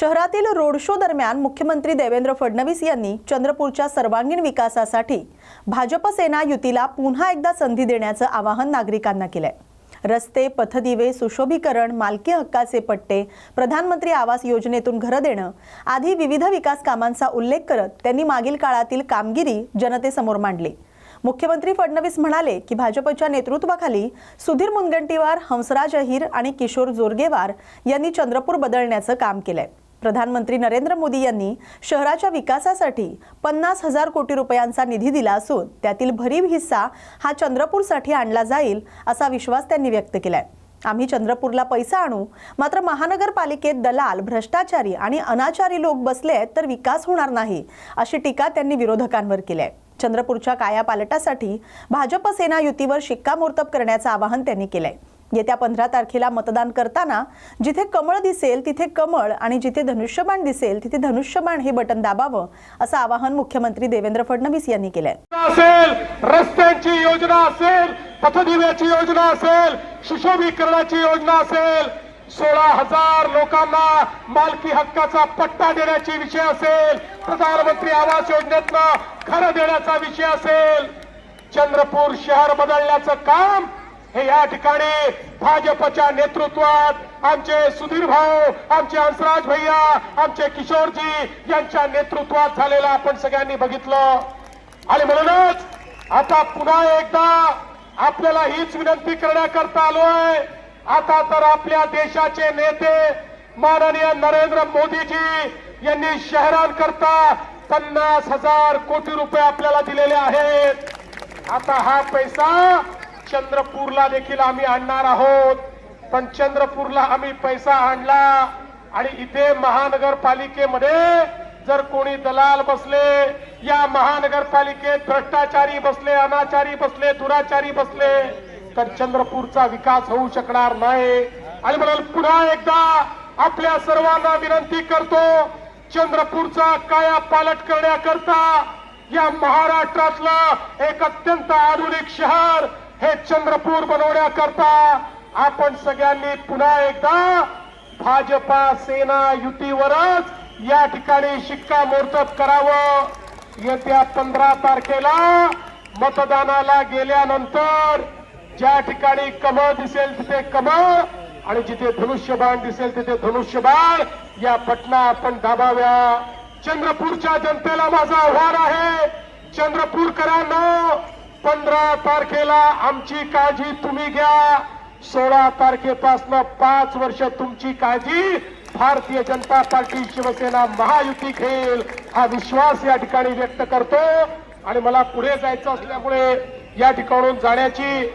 शहरातील road show दरम्यान मुख्यमंत्री देवेंद्र फडणवीस यांनी चंद्रपूरच्या सर्वांगीण विकासासाठी भाजप सेना युतीला पुन्हा एकदा संधी देण्याचं आवाहन नागरिकांना केलंय. रस्ते पथदिवे सुशोभीकरण मालकी हक्काचे पट्टे प्रधानमंत्री आवास योजनेतून घरं देणं आदी विविध विकास कामांचा उल्लेख करत त्यांनी मागील काळातील कामगिरी जनतेसमोर मांडली. मुख्यमंत्री फडणवीस म्हणाले की भाजपच्या नेतृत्वाखाली सुधीर मुनगंटीवार हंसराज अहिर आणि किशोर जोरगेवार यांनी चंद्रपूर बदलण्याचं काम केलंय. प्रधानमंत्री नरेंद्र मोदी यांनी शहराच्या विकासासाठी पन्नास हजार कोटी रुपयांचा निधी दिला असून त्यातील भरीव हिस्सा हा चंद्रपूरसाठी आणला जाईल असा विश्वास त्यांनी व्यक्त केलाय. आम्ही चंद्रपूरला पैसा आणू मात्र महानगरपालिकेत दलाल भ्रष्टाचारी आणि अनाचारी लोक बसले आहेत तर विकास होणार नाही अशी टीका त्यांनी विरोधकांवर केली आहे. चंद्रपूरच्या कायापालटासाठी भाजप सेना युतीवर शिक्कामोर्तब करण्याचं आवाहन त्यांनी केलंय. येत्या पंधरा तारखेला मतदान करताना जिथे कमळ दिसेल तिथे कमळ आणि जिथे धनुष्यबाण दिसेल तिथे धनुष्यबाण हे बटन दाबावं असं आवाहन मुख्यमंत्री देवेंद्र फडणवीस यांनी केलंय. असेल रस्त्यांची योजना असेल पथदिव्याची योजना असेल सुशोभीकरणाची योजना असेल सोळा हजार लोकांना मालकी हक्काचा पट्टा देण्याची विषय असेल प्रधानमंत्री आवास योजनेतनं घरं देण्याचा विषय असेल चंद्रपूर शहर बदलण्याचं काम हे या ठिकाणी भाजपच्या नेतृत्वात आमचे सुधीर भाऊ आमचे हंसराज भैया आमचे किशोरजी यांच्या नेतृत्वात झालेलं आपण सगळ्यांनी बघितलं. आणि म्हणूनच आता पुन्हा एकदा आपल्याला हीच विनंती करण्याकरता आलोय. आता तर आपल्या देशाचे नेते माननीय नरेंद्र मोदीजी यांनी शहरांकरता पन्नास हजार कोटी रुपये आपल्याला दिलेले आहेत. आता हा पैसा चंद्रपूरला देखील आम्ही आणणार आहोत. पण चंद्रपूरला आम्ही पैसा आणला आणि इथे महानगरपालिकेमध्ये जर कोणी दलाल बसले या महानगरपालिकेत भ्रष्टाचारी बसले अनाचारी बसले दुराचारी बसले तर चंद्रपूरचा विकास होऊ शकणार नाही. आणि म्हणाल पुन्हा एकदा आपल्या सर्वांना विनंती करतो चंद्रपूरचा काया पालट करण्याकरता या महाराष्ट्रातलं एक अत्यंत आधुनिक शहर हे चंद्रपूर बनवण्याकरता आपण सगळ्यांनी पुन्हा एकदा भाजपा सेना युतीवरच या ठिकाणी शिक्कामोर्तब करावं. येत्या पंधरा तारखेला मतदानाला गेल्यानंतर ज्या ठिकाणी कमळ दिसेल तिथे कमळ आणि जिथे धनुष्यबाण दिसेल तिथे धनुष्यबाण. या पटना आपण दाबाव्या. चंद्रपूरच्या जनतेला माझं आव्हान आहे. चंद्रपूरकरांना पंधरा तारखेला आमची काळजी तुम्ही घ्या. सोळा तारखेपासून पाच वर्ष तुमची काळजी भारतीय जनता पार्टी शिवसेना महायुती घेईल हा विश्वास या ठिकाणी व्यक्त करतो. आणि मला पुढे जायचं असल्यामुळे या ठिकाणून जाण्याची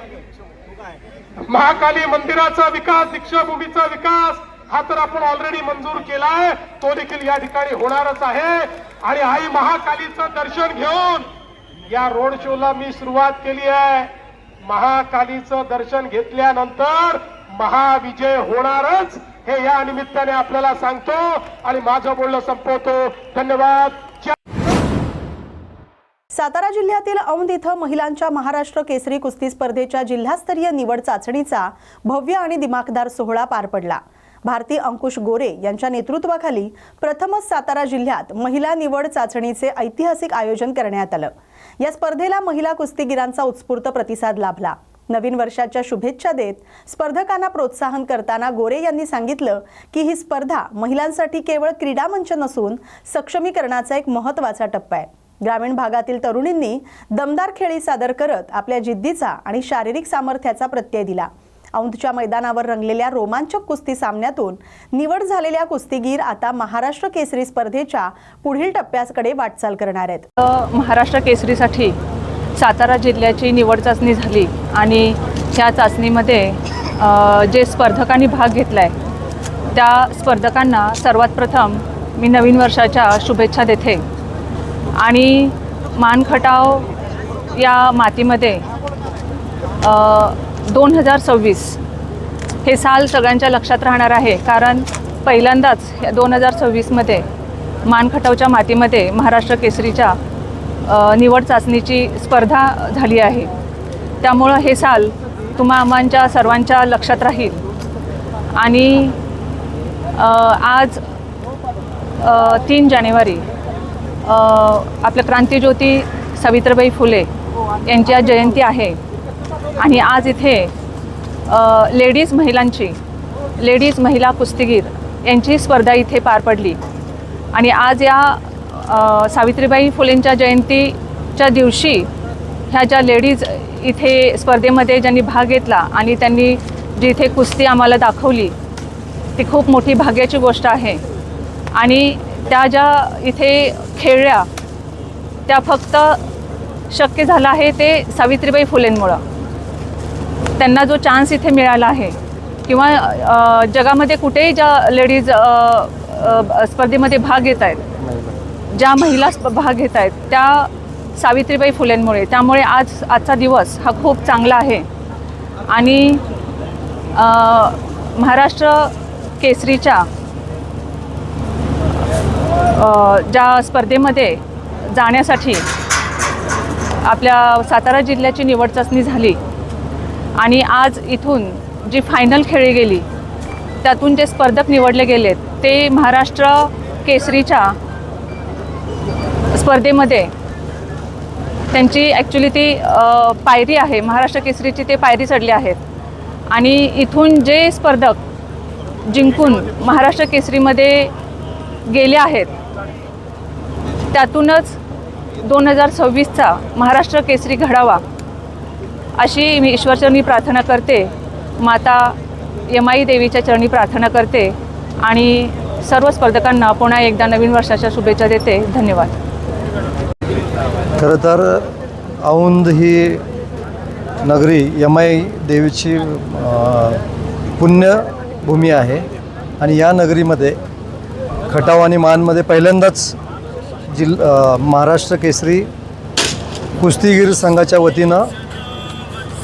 महाकाली मंदिराचा विकास दीक्षाभूमीचा विकास हा तर आपण ऑलरेडी मंजूर केलाय. तो देखील या ठिकाणी होणारच आहे. आणि आई महाकालीचं दर्शन घेऊन या रोड शोला मी सुरुवात केली आहे. महाकालीचं दर्शन घेतल्यानंतर महाविजय होणारच हे या निमित्ताने आपल्याला सांगतो आणि माझं बोलणं संपवतो. धन्यवाद. सातारा जिल्ह्यातील औंध इथं महिलांच्या महाराष्ट्र केसरी कुस्ती स्पर्धेच्या जिल्हास्तरीय निवड चाचणीचा भव्य आणि दिमाखदार सोहळा पार पडला. भारती अंकुश गोरे यांच्या नेतृत्वाखाली प्रथमच सातारा जिल्ह्यात महिला निवड चाचणीचे ऐतिहासिक आयोजन करण्यात आलं. या स्पर्धेला महिला कुस्तीगीरांचा उत्स्फूर्त प्रतिसाद लाभला. नवीन वर्षाच्या शुभेच्छा देत स्पर्धकांना प्रोत्साहन करताना गोरे यांनी सांगितलं की ही स्पर्धा महिलांसाठी केवळ क्रीडा मंच नसून सक्षमीकरणाचा एक महत्त्वाचा टप्पा आहे. ग्रामीण भागातील तरुणींनी दमदार खेळी सादर करत आपल्या जिद्दीचा आणि शारीरिक सामर्थ्याचा प्रत्यय दिला. औंधच्या मैदानावर रंगलेल्या रोमांचक कुस्ती सामन्यातून निवड झालेल्या कुस्तीगीर आता महाराष्ट्र केसरी स्पर्धेच्या पुढील टप्प्याकडे वाटचाल करणार आहेत. महाराष्ट्र केसरीसाठी सातारा जिल्ह्याची निवड चाचणी झाली आणि ह्या चाचणीमध्ये जे स्पर्धकांनी भाग घेतला आहे त्या स्पर्धकांना सर्वात प्रथम मी नवीन वर्षाच्या शुभेच्छा देते. आणि मानखटाव या मातीमध्ये दोन हजार सव्वीस हे साल सगळ्यांच्या लक्षात राहणार आहे. कारण पहिल्यांदाच दोन हजार सव्वीसमध्ये मानखटावच्या मातीमध्ये महाराष्ट्र केसरीच्या निवड चाचणीची स्पर्धा झाली आहे. त्यामुळं हे साल तुम्हा आम्हांच्या सर्वांच्या लक्षात राहील. आणि आज तीन जानेवारी आपल्या आपलं क्रांतीज्योती सावित्रीबाई फुले यांची आज जयंती आहे. आणि आज इथे लेडीज महिलांची लेडीज महिला कुस्तीगीर यांची स्पर्धा इथे पार पडली. आणि आज या सावित्रीबाई फुलेंच्या जयंतीच्या दिवशी ह्या ज्या लेडीज इथे स्पर्धेमध्ये ज्यांनी भाग घेतला आणि त्यांनी जी इथे कुस्ती आम्हाला दाखवली ती खूप मोठी भाग्याची गोष्ट आहे. आणि त्या ज्या इथे खेळल्या त्या फक्त शक्य झालं आहे ते सावित्रीबाई फुलेंमुळं. त्यांना जो चान्स इथे मिळाला आहे. किंवा जगामध्ये कुठेही ज्या लेडीज स्पर्धेमध्ये भाग घेत आहेत ज्या महिला स्प- भाग घेत आहेत त्या सावित्रीबाई फुलेंमुळे त्यामुळे आज आजचा दिवस हा खूप चांगला आहे. आणि महाराष्ट्र केसरीच्या ज्या स्पर्धेमध्ये जाण्यासाठी आपल्या सातारा जिल्ह्याची निवड चाचणी झाली आणि आज इथून जी फायनल खेळली गेली त्यातून जे स्पर्धक निवडले गेलेत ते महाराष्ट्र केसरीच्या स्पर्धेमध्ये त्यांची ॲक्च्युली ती पायरी आहे महाराष्ट्र केसरीची ते पायरी चढली आहेत. आणि इथून जे स्पर्धक जिंकून महाराष्ट्र केसरीमध्ये गेले आहेत त्यातूनच दोन हजार सव्वीसचा महाराष्ट्र केसरी घडावा अशी मी ईश्वरचरणी प्रार्थना करते. माता यमाई देवीच्या चरणी प्रार्थना करते आणि सर्व स्पर्धकांना पुन्हा एकदा नवीन वर्षाच्या शुभेच्छा देते. धन्यवाद. खरं तर औंध ही नगरी यमाई देवीची पुण्यभूमी आहे. आणि या नगरीमध्ये खटाव आणि मानमध्ये पहिल्यांदाच जिल महाराष्ट्र केसरी कुस्तीगीर संघाच्या वतीनं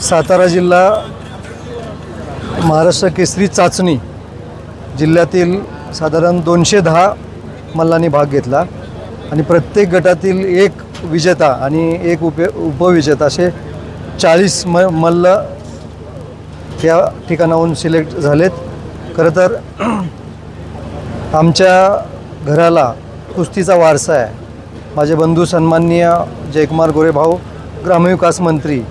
सातारा जिल्हा महाराष्ट्र केसरी चाचणी जिल्ह्यातील साधारण दोनशे दहा मल्लांनी भाग घेतला आणि प्रत्येक गटातील एक विजेता आणि एक उप उपविजेता असे चाळीस म मल्ल या ठिकाणाहून सिलेक्ट झालेत. खरं तर आमच्या घराला कुस्तीचा वारसा आहे. माझे बंधू सन्माननीय जयकुमार गोरे भाऊ ग्रामविकास मंत्री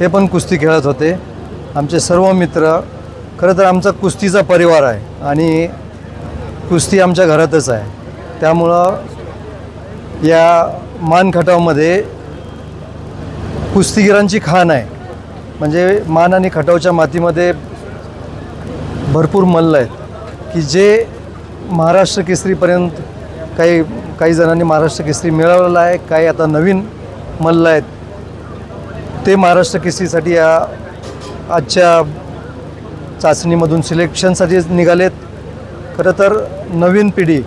हे पण कुस्ती खेळत होते. आमचे सर्व मित्र खरं तर आमचा कुस्तीचा परिवार आहे आणि कुस्ती आमच्या घरातच आहे. त्यामुळं या मानखटावमध्ये कुस्तीगिरांची खाण आहे. म्हणजे मान आणि खटावच्या मातीमध्ये भरपूर मल्ल आहेत. की जे महाराष्ट्र केसरीपर्यंत काही काही जणांनी महाराष्ट्र केसरी मिळवलेला आहे काही आता नवीन मल्ल आहेत. ते महाराष्ट्र केसरीसाठी या आजच्या चाचणीमधून सिलेक्शनसाठी निघालेत. खरं तर नवीन पिढी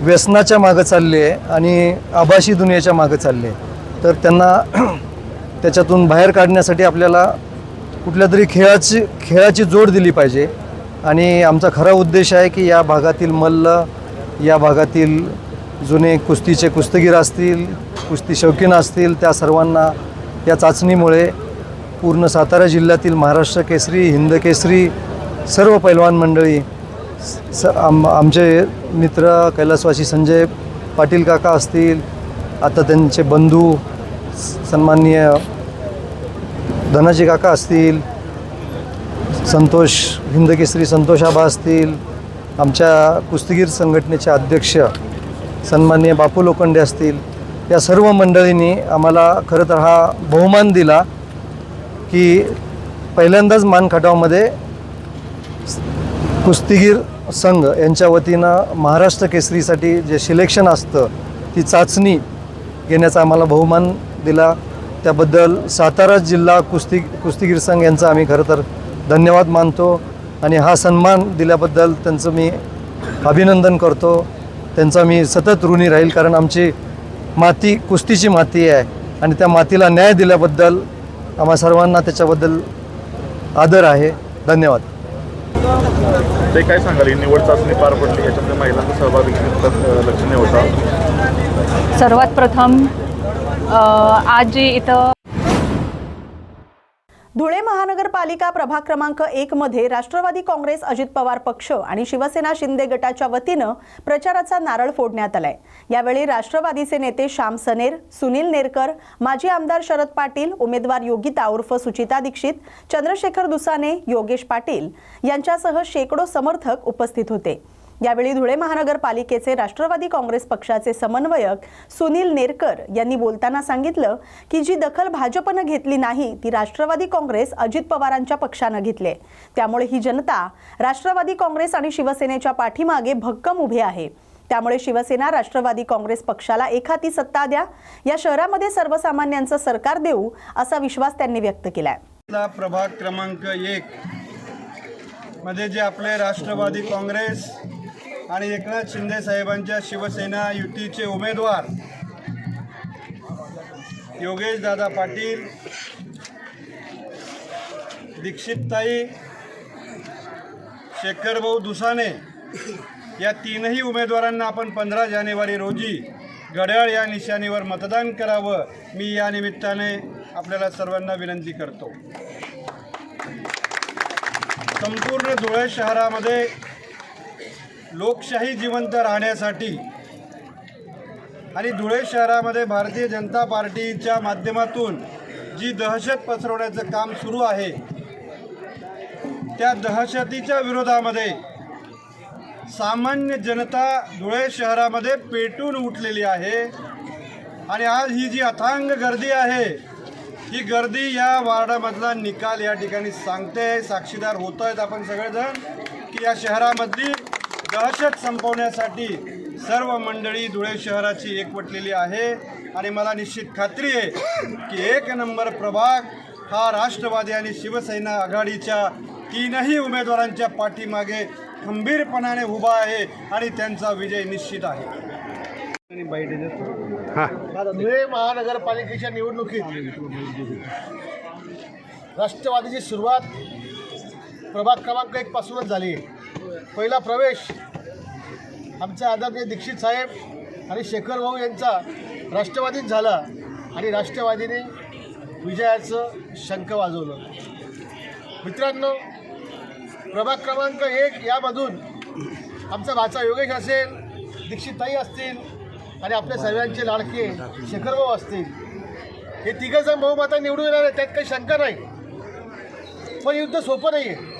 व्यसनाच्या मागं चालली आहे आणि आभासी दुनियेच्या मागं चालली आहे. तर त्यांना त्याच्यातून बाहेर काढण्यासाठी आपल्याला कुठल्या तरी खेळाची खेळाची जोड दिली पाहिजे. आणि आमचा खरा उद्देश आहे की या भागातील मल्ल या भागातील जुने कुस्तीचे कुस्तीगीर असतील कुस्ती शौकीन असतील त्या सर्वांना या चाचणीमुळे पूर्ण सातारा जिल्ह्यातील महाराष्ट्र केसरी हिंद केसरी सर्व पैलवान मंडळी स आम आमचे मित्र कैलासवासी संजय पाटील काका असतील आता त्यांचे बंधू स- सन्माननीय धनाजी काका असतील संतोष हिंदकेसरी संतोष आबा असतील आमच्या कुस्तीगीर संघटनेचे अध्यक्ष सन्माननीय बापू लोखंडे असतील या सर्व मंडळींनी आम्हाला खरं तर हा बहुमान दिला की पहिल्यांदाच मानखटावमध्ये कुस्तीगीर संघ यांच्या वतीनं महाराष्ट्र केसरीसाठी जे सिलेक्शन असतं ती चाचणी घेण्याचा आम्हाला बहुमान दिला. त्याबद्दल सातारा जिल्हा कुस्ती कुस्तीगीर संघ यांचा आम्ही खरं तर धन्यवाद मानतो आणि हा सन्मान दिल्याबद्दल त्यांचं मी अभिनंदन करतो. त्यांचा मी सतत ऋणी राहील कारण आमची माती कुस्तीची माती आहे. आणि त्या मातीला न्याय दिल्याबद्दल आम्हा सर्वांना त्याच्याबद्दल आदर आहे. धन्यवाद. ते काय सांगाल? ही निवड चाचणी पार पडली याच्यामध्ये महिलांचा सहभाग लक्षणीय होता. सर्वात प्रथम आज जी इथं धुळे महानगरपालिका प्रभाग क्रमांक एक मध्ये राष्ट्रवादी काँग्रेस अजित पवार पक्ष आणि शिवसेना शिंदे गटाच्या वतीनं प्रचाराचा नारळ फोडण्यात आलाय. यावेळी राष्ट्रवादीचे नेते श्याम सनेर सुनील नेरकर माजी आमदार शरद पाटील उमेदवार योगिता उर्फ सुचिता दीक्षित चंद्रशेखर दुसाने योगेश पाटील यांच्यासह शेकडो समर्थक उपस्थित होते. यावेळी धुळे महानगरपालिकेचे राष्ट्रवादी काँग्रेस पक्षाचे समन्वयक सुनील नेरकर यांनी बोलताना सांगितलं की जी दखल भाजपनं घेतली नाही ती राष्ट्रवादी काँग्रेस अजित पवारांच्या पक्षानं घेतले. त्यामुळे ही जनता राष्ट्रवादी काँग्रेस आणि शिवसेनेच्या पाठीमागे भक्कम उभे आहे. त्यामुळे शिवसेना राष्ट्रवादी काँग्रेस पक्षाला एखादी सत्ता द्या या शहरामध्ये सर्वसामान्यांचं सरकार देऊ असा विश्वास त्यांनी व्यक्त केलाय. आहे प्रभाग क्रमांक एक मध्ये जे आपले राष्ट्रवादी काँग्रेस आणि एकनाथ शिंदे साहेबांच्या शिवसेना युतीचे उमेदवार योगेश दादा पाटील दीक्षितताई शेखरभाऊ दुसाने या तीनही उमेदवारांना आपण पंधरा जानेवारी रोजी घड्याळ या निशाणीवर मतदान करावं. मी या निमित्ताने आपल्याला सर्वांना विनंती करतो. संपूर्ण धुळे शहरामध्ये लोकशाही जिवंत राहण्यासाठी आणि धुळे शहरामध्ये भारतीय जनता पार्टीच्या माध्यमातून जी दहशत पसरवण्याचं काम सुरू आहे त्या दहशतीच्या विरोधामध्ये सामान्य जनता धुळे शहरामध्ये पेटून उठलेली आहे. आणि आज ही जी अथांग गर्दी आहे ही गर्दी या वार्डामधला निकाल या ठिकाणी सांगते साक्षीदार होत आहेत आपण सगळेजण की या शहरामधली दहशत संपवण्यासाठी सर्व मंडळी धुळे शहराची एकवटलेली आहे. आणि मला निश्चित खात्री आहे की एक नंबर प्रभाग हा राष्ट्रवादी आणि शिवसेना आघाडीच्या तीनही उमेदवारांच्या पाठीमागे खंबीरपणाने उभा आहे आणि त्यांचा विजय निश्चित आहे. धुळे महानगरपालिकेच्या निवडणुकीत राष्ट्रवादीची सुरुवात प्रभाग क्रमांक एक पासूनच झाली आहे. पहिला प्रवेश आमचे आदरणीय दीक्षित साहेब आणि शेखर भाऊ यांचा राष्ट्रवादीत झाला आणि राष्ट्रवादीने विजयाचं शंख वाजवलं. मित्रांनो प्रभाग क्रमांक एक यामधून आमचा भाचा योगेश असेल दीक्षितताई असतील आणि आपल्या सर्वांचे लाडके शेखरभाऊ असतील. हे तिघं जण माता निवडून येणार आहे त्यात काही शंका नाही. पण युद्ध सोपं नाही आहे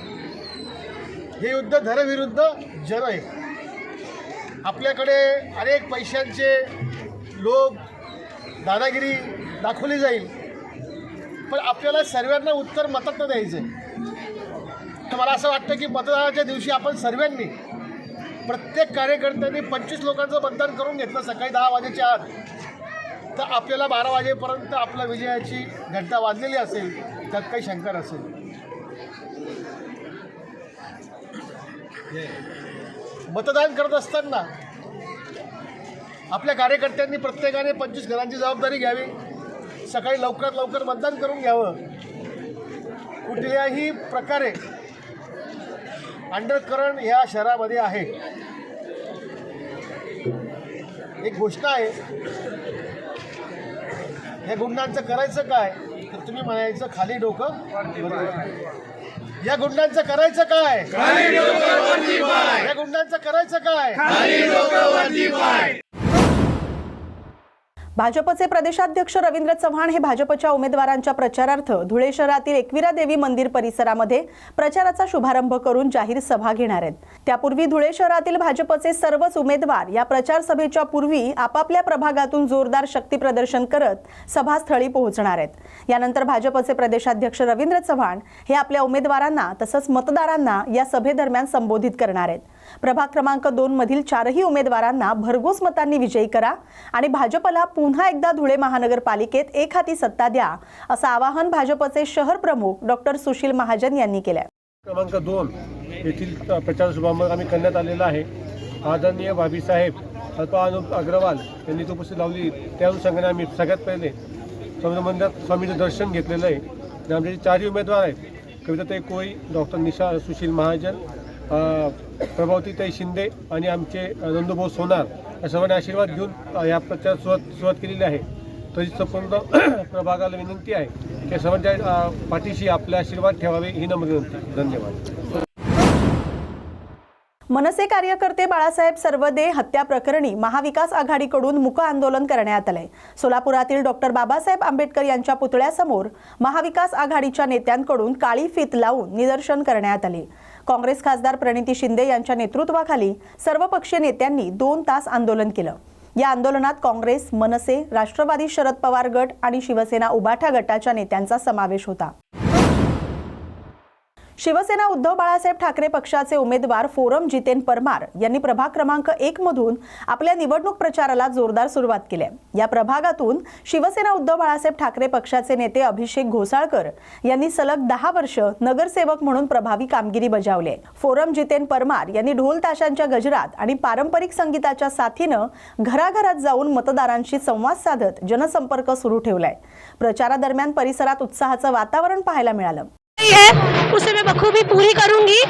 हे युद्ध धरविरुद्ध जन आहे आपल्याकडे अनेक पैशांचे लोक दादागिरी दाखवली जाईल. पण आपल्याला सर्वांना उत्तर मतात द्यायचं. आहे तर मला असं वाटतं की मतदानाच्या दिवशी आपण सर्वांनी प्रत्येक कार्यकर्त्यांनी पंचवीस लोकांचं मतदान करून घेतलं सकाळी दहा वाजेच्या आत. तर आपल्याला बारा वाजेपर्यंत आपल्या विजयाची घंटा वाजलेली असेल त्यात काही शंका नसेल. मतदान करत असताना आपल्या कार्यकर्त्यांनी प्रत्येकाने पंचवीस घरांची जबाबदारी घ्यावी. सकाळी लवकरात लवकर मतदान करून घ्यावं. कुठल्याही प्रकारे अंडरकरण ह्या शहरामध्ये आहे. एक घोषणा आहे या गुंडांचं करायचं काय? तर तुम्ही म्हणायचं खाली डोकं. या गुंडांचं करायचं काय? या गुंडांचं करायचं काय? भाजपचे प्रदेशाध्यक्ष रवींद्र चव्हाण हे भाजपच्या उमेदवारांच्या प्रचारार्थ धुळे शहरातील एकविरा देवी मंदिर परिसरामध्ये प्रचाराचा शुभारंभ करून जाहीर सभा घेणार आहेत. त्यापूर्वी धुळे शहरातील भाजपचे सर्वच उमेदवार या प्रचार सभेच्या पूर्वी आपापल्या प्रभागातून जोरदार शक्ती प्रदर्शन करत सभास्थळी पोहोचणार आहेत. यानंतर भाजपचे प्रदेशाध्यक्ष रवींद्र चव्हाण हे आपल्या उमेदवारांना तसंच मतदारांना या सभेदरम्यान संबोधित करणार आहेत. प्रभाग क्रमांक दोन मधील चारही उमेदवारांना भरघोस मतांनी विजयी करा आणि भाजपला पुन्हा पुन्हा एकदा धुळे महानगरपालिकेत एक हाती सत्ता द्या असं आवाहन भाजपचे शहर प्रमुख डॉक्टर सुशील महाजन यांनी केलं क्रमांक दोन येथील प्रचार शुभारंभ आम्ही करण्यात आलेला आहे. आदरणीय भाभीसाहेब अल्पा अनुप अग्रवाल यांनी तो पुस्तक लावली. त्या अनुषंगाने आम्ही सगळ्यात पहिले स्वामी मंदिरात स्वामीचं दर्शन घेतलेलं आहे. आणि आमचे जे चारही उमेदवार आहेत कविताताई कोळी डॉक्टर निशा सुशील महाजन प्रभावती प्रभावतीताई शिंदे आणि आमचे नंदुभाऊ सोनार या सर्वांनी आशीर्वाद घेऊन या प्रचार सुरुवात सुरुवात केलेली आहे. तरी संपूर्ण प्रभागाला विनंती आहे की सर्वांच्या पाठीशी आपले आशीर्वाद ठेवावे ही नम्र विनंती. धन्यवाद. मनसे कार्यकर्ते बाळासाहेब सर्वदे हत्या प्रकरणी महाविकास आघाडीकडून मुक आंदोलन करण्यात आलंय. सोलापुरातील डॉक्टर बाबासाहेब आंबेडकर यांच्या पुतळ्यासमोर महाविकास आघाडीच्या नेत्यांकडून काळी फीत लावून निदर्शन करण्यात आले. काँग्रेस खासदार प्रणिती शिंदे यांच्या नेतृत्वाखाली सर्वपक्षीय नेत्यांनी दोन तास आंदोलन केलं. या आंदोलनात काँग्रेस मनसे राष्ट्रवादी शरद पवार गट आणि शिवसेना उबाठा गटाच्या नेत्यांचा समावेश होता. शिवसेना उद्धव बाळासाहेब ठाकरे पक्षाचे उमेदवार फोरम जितेन परमार यांनी प्रभाग क्रमांक एक मधून आपल्या निवडणूक प्रचाराला जोरदार सुरुवात केली आहे. या प्रभागातून शिवसेना उद्धव बाळासाहेब ठाकरे पक्षाचे नेते अभिषेक घोसाळकर यांनी सलग दहा वर्ष नगरसेवक म्हणून प्रभावी कामगिरी बजावली फोरम जितेन परमार यांनी ढोल ताशांच्या गजरात आणि पारंपरिक संगीताच्या साथीनं घराघरात जाऊन मतदारांशी संवाद साधत जनसंपर्क सुरू ठेवलाय प्रचारादरम्यान परिसरात उत्साहाचं वातावरण पाहायला मिळालं. है, उसे मैं बखूबी पूरी करूँगी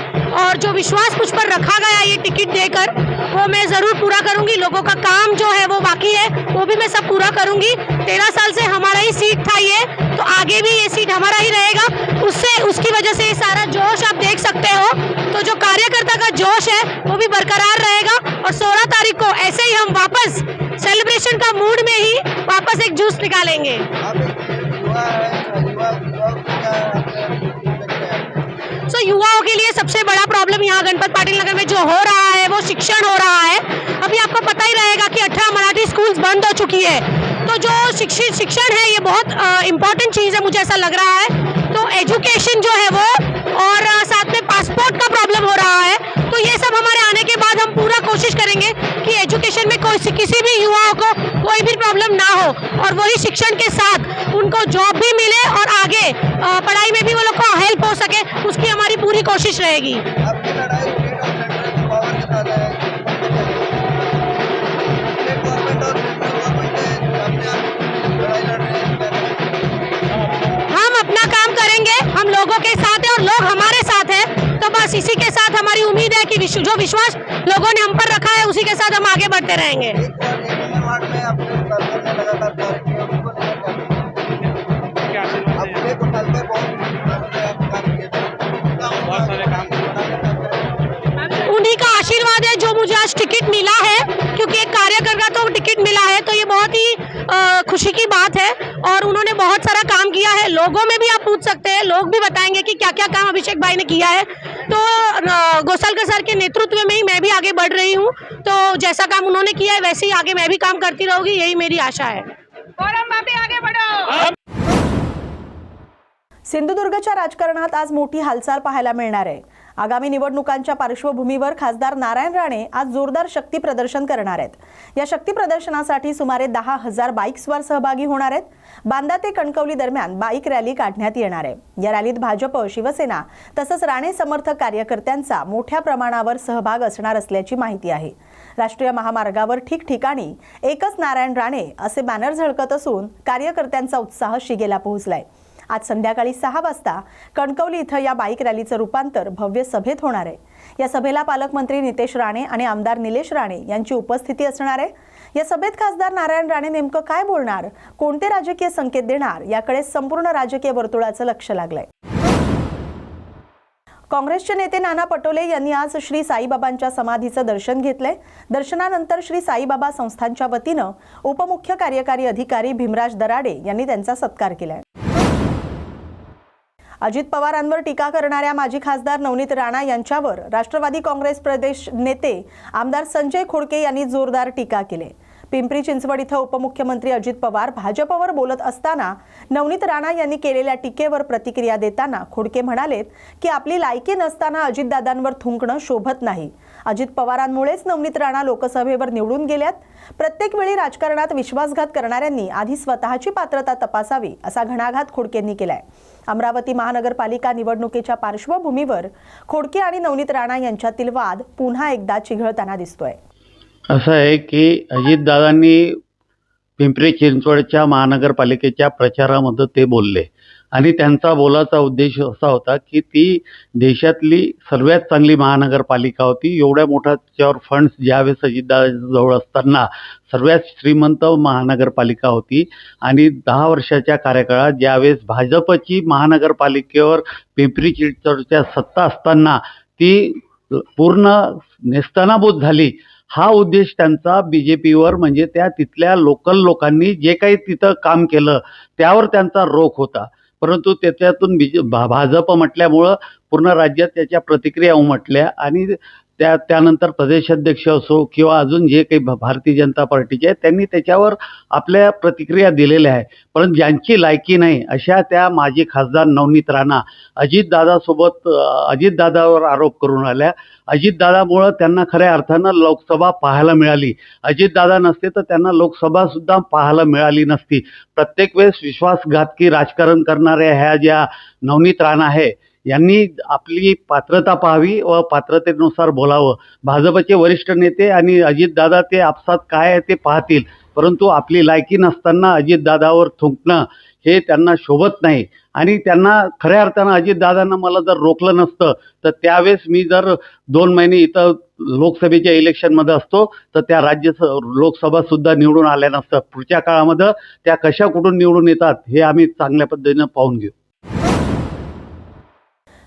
और जो विश्वास मुझ पर रखा गया ये टिकट देकर, वो मैं ज़रूर पूरा करूँगी। लोगों का काम जो है वो बाकी है, वो भी मैं सब पूरा करूँगी। तेरह साल से हमारा ही सीट था ये तो आगे भी ये सीट हमारा ही रहेगा। उससे, उसकी वजह से ये सारा जोश आप देख सकते हो। तो जो कार्यकर्ता का जोश है, वो भी बरकरार रहेगा। और 16 तारीख को ऐसे ही हम वापस सेलिब्रेशन का मूड में ही वापस एक जूस निकालेंगे। सो युवाओं के लिए सबसे बड़ा प्रॉब्लम यहाँ गणपत पाटिल नगर में जो हो रहा है, वो शिक्षण हो रहा है। अभी आपको पता ही रहेगा कि अठारह मराठी स्कूल्स बंद हो चुकी है। तो जो शिक्षित शिक्षण है, ये बहुत इंपॉर्टेंट चीज़ है, मुझे ऐसा लग रहा है। तो एजुकेशन जो है वो और, साथ में पासपोर्ट का प्रॉब्लम हो रहा है। तो ये सब हमारे आने के बाद हम पूरा कोशिश करेंगे कि एजुकेशन में कोई किसी भी युवाओं को कोई भी प्रॉब्लम ना हो और वही शिक्षण के साथ उनको जॉब भी मिले और आगे पढ़ाई में भी वो लोग को हेल्प हो सके उसकी हमारी पूरी कोशिश रहेगी? हम अपना काम करेंगे हम लोगों के साथ हैं और लोग हमारे साथ तो बस इसी के साथ हमारी उम्मीद है कि विश्व, जो विश्वास लोगों ने हम पर रखा है उसी के साथ हम आगे बढ़ते रहेंगे। उन्हीं का आशीर्वाद है जो मुझे आज टिकट मिला है क्योंकि एक कार्यकर्ता को टिकट मिला है तो ये बहुत ही खुशी की बात है और उन्होंने बहुत सारा काम किया है। लोगों में भी आप पूछ सकते हैं लोग भी बताएँगे कि क्या क्या काम अभिषेक भाई ने किया है। तो गोसालकर सर के नेतृत्व में ही मैं भी आगे बढ़ रही हूँ। तो जैसा काम उन्होंने किया है वैसे ही आगे मैं भी काम करती रहूंगी यही मेरी आशा है। सिंधुदुर्गच्या राजकारणात आज मोठी हालचाल पाहायला मिळणार आहे. आगामी निवडणुकांच्या पार्श्वभूमीवर खासदार नारायण राणे आज जोरदार शक्ती प्रदर्शन करणार आहेत. या शक्ती प्रदर्शनासाठी सुमारे दहा हजार बाईक्सवर सहभागी होणार आहेत. बांदा ते कणकवली दरम्यान बाईक रॅली काढण्यात येणार आहे. या रॅलीत भाजप शिवसेना तसंच राणे समर्थक कार्यकर्त्यांचा मोठ्या प्रमाणावर सहभाग असणार असल्याची माहिती आहे. राष्ट्रीय महामार्गावर ठिकठिकाणी एकच नारायण राणे असे बॅनर झळकत असून कार्यकर्त्यांचा उत्साह शिगेला पोहोचलाय. आज संध्याकाळी सहा वाजता कणकवली इथं या बाईक रॅलीचं रूपांतर भव्य सभेत होणार आहे. या सभेला पालकमंत्री नितेश राणे आणि आमदार निलेश राणे यांची उपस्थिती असणार आहे. या सभेत खासदार नारायण राणे नेमकं काय बोलणार कोणते राजकीय संकेत देणार याकडे संपूर्ण राजकीय वर्तुळाचं लक्ष लागलंय. काँग्रेसचे नेते नाना पटोले यांनी आज श्री साईबाबांच्या समाधीचं दर्शन घेतलंय. दर्शनानंतर श्री साईबाबा संस्थांच्या वतीनं उपमुख्य कार्यकारी अधिकारी भीमराज दराडे यांनी त्यांचा सत्कार केलाय. अजित पवारांवर टीका करणाऱ्या माजी खासदार नवनीत राणा यांच्यावर राष्ट्रवादी काँग्रेस प्रदेश नेते आमदार संजय खोडके यांनी जोरदार टीका केली. पिंपरी चिंचवड इथं उपमुख्यमंत्री अजित पवार भाजपवर बोलत असताना नवनीत राणा यांनी केलेल्या टीकेवर प्रतिक्रिया देताना खोडके म्हणालेत की आपली लायकी नसताना अजितदादांवर थुंकणं शोभत नाही. अजित पवारांमुळेच नवनीत राणा लोकसभेवर निवडून गेल्यात. प्रत्येक वेळी राजकारणात विश्वासघात करणाऱ्यांनी आधी स्वतःची पात्रता तपासावी असा घणाघात खोडकेंनी केलाय. अमरावती महानगरपालिका निवडणुकीच्या पार्श्वभूमीवर खोडके आणि नवनीत राणा यांच्यातील वाद पुन्हा एकदा चिघळताना दिसतोय. असं आहे की अजितदादांनी पिंपरी चिंचवडच्या महानगरपालिकेच्या प्रचारामध्ये ते बोलले. आणि त्यांचा बोलाचा उद्देश असा होता की ती देशातली सर्वात चांगली महानगरपालिका होती. एवढ्या मोठ्या त्याच्यावर फंड्स ज्यावेळेस अजितदादाजवळ असताना सर्वात श्रीमंत महानगरपालिका होती. आणि दहा वर्षाच्या कार्यकाळात ज्यावेळेस भाजपची महानगरपालिकेवर पिंपरी चिंचवडच्या सत्ता असताना ती पूर्ण नेस्तनाबूत झाली. हा उद्देश त्यांचा बी जे पीवर म्हणजे त्या तिथल्या लोकल लोकांनी जे काही तिथं काम केलं त्यावर त्यांचा रोख होता. परंतु त्याच्यातून बीज भा भाजप म्हटल्यामुळं पूर्ण राज्यात त्याच्या प्रतिक्रिया उमटल्या आणि त्या त्यानंतर प्रदेशाध्यक्ष असो किंवा अजून जे काही भारतीय जनता पार्टीचे आहेत त्यांनी त्याच्यावर आपल्या प्रतिक्रिया दिलेल्या आहे परंतु ज्यांची लायकी नाही अशा त्या माजी खासदार नवनीत राणा अजितदादासोबत अजितदादावर आरोप करून आल्या. अजितदादामुळं त्यांना खऱ्या अर्थानं लोकसभा पाहायला मिळाली. अजितदादा नसते तर त्यांना लोकसभा सुद्धा पाहायला मिळाली नसती. प्रत्येक वेळेस विश्वासघातकी राजकारण करणाऱ्या ह्या ज्या नवनीत राणा आहे यांनी आपली पात्रता पाहावी व पात्रतेनुसार बोलावं. भाजपचे वरिष्ठ नेते आणि अजितदादा ते आपसात काय आहे ते पाहतील. परंतु आपली लायकी नसताना अजितदादावर थुंकणं हे त्यांना शोभत नाही. आणि त्यांना खऱ्या अर्थानं अजितदादांना मला जर रोखलं नसतं तर त्यावेळेस मी जर दोन महिने इथं लोकसभेच्या इलेक्शनमध्ये असतो तर त्या राज्य लोकसभासुद्धा निवडून आल्या नसतात. पुढच्या काळामध्ये त्या कशा कुठून निवडून येतात हे आम्ही चांगल्या पद्धतीनं पाहून घेऊ.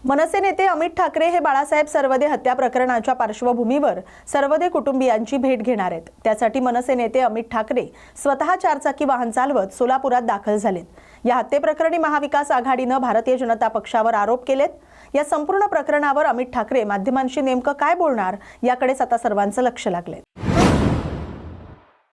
मनसे नेते अमित ठाकरे हे बाळासाहेब सर्वदे हत्या प्रकरणाच्या पार्श्वभूमीवर सर्वदे कुटुंबियांची भेट घेणार आहेत. त्यासाठी मनसे नेते अमित ठाकरे स्वतः चारचाकी वाहन चालवत सोलापुरात दाखल झालेत. या हत्येप्रकरणी महाविकास आघाडीनं भारतीय जनता पक्षावर आरोप केलेत. या संपूर्ण प्रकरणावर अमित ठाकरे माध्यमांशी नेमकं काय बोलणार याकडेच आता सर्वांचं लक्ष लागलंय.